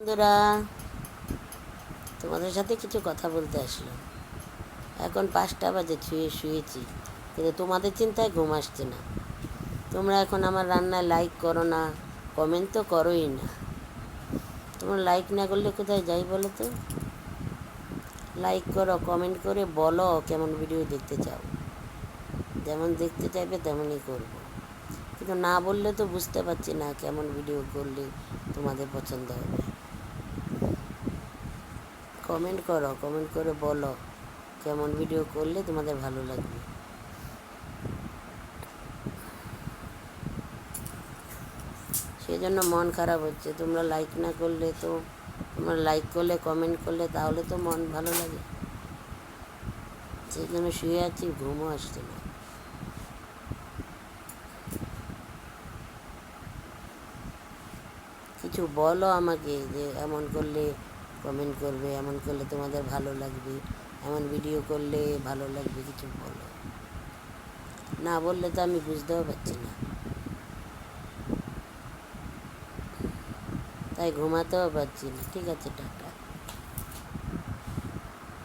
বন্ধুরা, তোমাদের সাথে কিছু কথা বলতে আসলাম। এখন পাঁচটা বাজে, শুয়ে শুয়েছি, কিন্তু তোমাদের চিন্তায় ঘুম আসছে না। তোমরা এখন আমার রান্নায় লাইক করো না কমেন্ট তো করোই না। তোমরা লাইক না করলে কোথায় যাই বলো তো? লাইক করো কমেন্ট করে বলো কেমন ভিডিও দেখতে চাও। যেমন দেখতে চাইবে তেমনই করব। কিন্তু না বললে তো বুঝতে পারছি না কেমন ভিডিও করলে তোমাদের পছন্দ হবে। কমেন্ট করো কমেন্ট করে বলো কেমন ভিডিও করলে তোমাদের ভালো লাগবে। সেই জন্য মন খারাপ হচ্ছে, তোমরা লাইক না করলে তো, তোমরা লাইক করলে কমেন্ট করলে তাহলে তো মন ভালো লাগে। সেই জন্য শুয়ে আছি, ঘুমও আসছে না। কিছু বলো আমাকে যে এমন করলে কমেন্ট করবে, এমন করলে তোমাদের ভালো লাগবে, এমন ভিডিও করলে ভালো লাগবে, কিছু বলো। না বললে তো আমি বুঝতেও পারছি না। তাই ঘুমাতেও পারছি না। ঠিক আছে, টাটা।